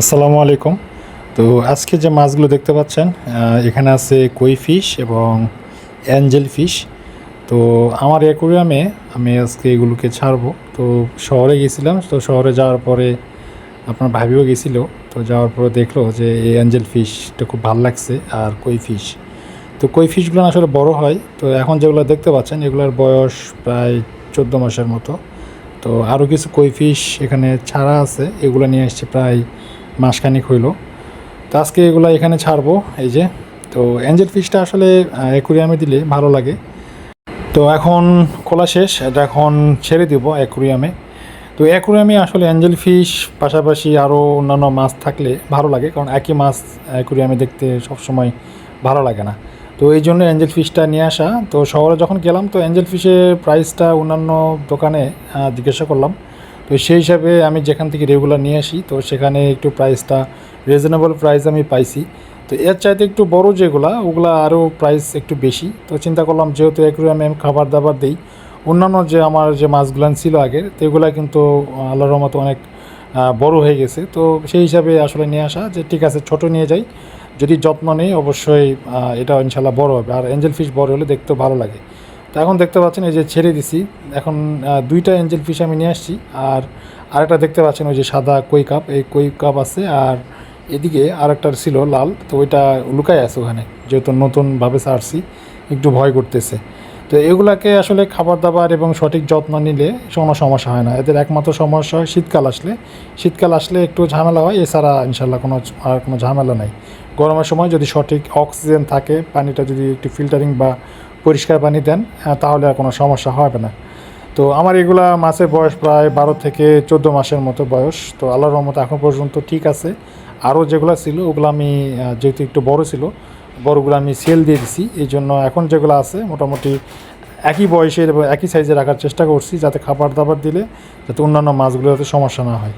আসসালামু আলাইকুম। তো আজকে যে মাছগুলো দেখতে পাচ্ছেন এখানে আছে কই ফিশ এবং অ্যাঞ্জেল ফিশ। তো আমার অ্যাকোরিয়ামে আমি আজকে এগুলোকে ছাড়বো। তো শহরে গেছিলাম, তো শহরে যাওয়ার পরে আপনার ভাবিও গেছিল, তো যাওয়ার পরে দেখল যে এই অ্যাঞ্জেল ফিশটা খুব ভালো লাগছে আর কই ফিশ। তো কই ফিশগুলো আসলে বড় হয়, তো এখন যেগুলো দেখতে পাচ্ছেন, এগুলোর বয়স প্রায় চোদ্দ মাসের মতো। তো আরও কিছু কই ফিশ এখানে ছাড়া আছে, এগুলো নিয়ে এসছে প্রায় মাসখানিক হইল। তো আজকে এগুলো এখানে ছাড়বো, এই যে। তো অ্যাঞ্জেল ফিশটা আসলে অ্যাকুরিয়ামে দিলে ভালো লাগে। তো এখন খোলা শেষ, এটা এখন ছেড়ে দিব অ্যাকুরিয়ামে। তো অ্যাকুরিয়ামে আসলে অ্যাঞ্জেল ফিশ পাশাপাশি আরও অন্যান্য মাছ থাকলে ভালো লাগে, কারণ একই মাছ অ্যাকুরিয়ামে দেখতে সবসময় ভালো লাগে না। তো এই জন্য অ্যাঞ্জেল ফিশটা নিয়ে আসা। তো শহরে যখন গেলাম, তো অ্যাঞ্জেল ফিশের প্রাইসটা অন্যান্য দোকানে জিজ্ঞাসা করলাম। তো সেই হিসাবে আমি যেখান থেকে রেগুলার নিয়ে আসি, তো সেখানে একটু প্রাইসটা রিজনেবল প্রাইস আমি পাইছি। তো এর চাইতে একটু বড় যেগুলা, ওগুলা আরও প্রাইস একটু বেশি। তো চিন্তা করলাম যেহেতু অ্যাকুরিয়ামে আমি খাবার দাবার দিই, অন্যান্য যে আমার যে মাছগুলান ছিল আগে, তো এগুলা কিন্তু আল্লাহর রহমতে অনেক বড় হয়ে গেছে। তো সেই হিসাবে আসলে নিয়ে আসা যে ঠিক আছে, ছোট নিয়ে যাই। যদি যত্ন নেই, অবশ্যই এটা ইনশাল্লাহ বড় হবে। আর অ্যাঞ্জেল ফিশ বড় হলে দেখতেও ভালো লাগে। তো এখন দেখতে পাচ্ছেন এই যে ছেড়ে দিছি। এখন দুইটা এঞ্জেল ফিশ আমি নিয়ে আসছি। আর আরেকটা দেখতে পাচ্ছেন ওই যে সাদা কই কাপ এই কই কাপ আছে। আর এদিকে আরেকটা ছিল লাল, তো ওইটা লুকায় আছে ওখানে, যেহেতু নতুনভাবে ছাড়ছি, একটু ভয় করতেছে। তো এগুলাকে আসলে খাবার দাবার এবং সঠিক যত্ন নিলে কোনো সমস্যা হয় না। এদের একমাত্র সমস্যা হয় শীতকাল আসলে। শীতকাল আসলে একটু ঝামেলা হয়, এছাড়া ইনশাল্লাহ কোনো, আর কোনো ঝামেলা নাই। গরমের সময় যদি সঠিক অক্সিজেন থাকে, পানিটা যদি একটু ফিল্টারিং বা পরিষ্কার পানি দেন তাহলে আর কোনো সমস্যা হবে না। তো আমার এগুলা মাছের বয়স প্রায় বারো থেকে চোদ্দ মাসের মতো বয়স। তো আল্লাহর রহমত এখন পর্যন্ত ঠিক আছে। আরও যেগুলো ছিল, ওগুলো আমি যেহেতু একটু বড় ছিল, বড়গুলো আমি সেল দিয়ে দিছি। এই জন্য এখন যেগুলো আছে, মোটামুটি একই বয়সের এবং একই সাইজে রাখার চেষ্টা করছি, যাতে খাবার দাবার দিলে, যাতে অন্যান্য মাছগুলো যাতে সমস্যা না হয়।